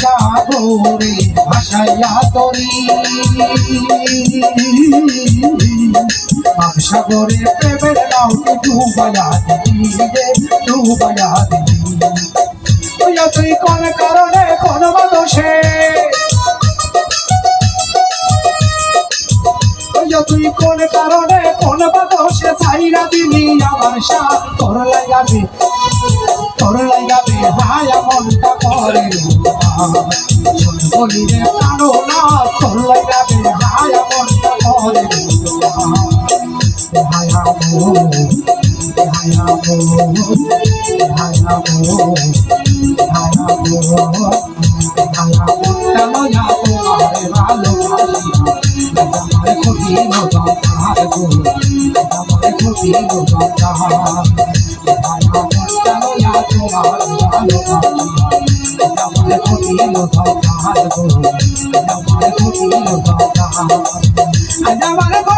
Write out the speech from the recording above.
সাগরে ভাসাইয়া তরি। সাগরে প্রেমের নাওকে ডুবাইয়া দিলি ডুবাইয়া দিলি। তুই কোন কারণে কোন দোষে তুই কোন কারণে কোন দোষে ছাইরা দিলি আমার সাথ তোর লাগাবে তোর লাগাবে হায়া মনটা করে। বলি রে কারও না তোর লাগাবে হায়া মনটা করে হায়া মো হায়া মো হায়া মো হায়া মো হায়া মনটা লয়া তোমারে ভালোবাসি আমার ক্ষতি নজর তাহার গো আমার ক্ষতি নজর তাহার হায়া মনটা লয়া তোমার ভালোবাসি আমার আমার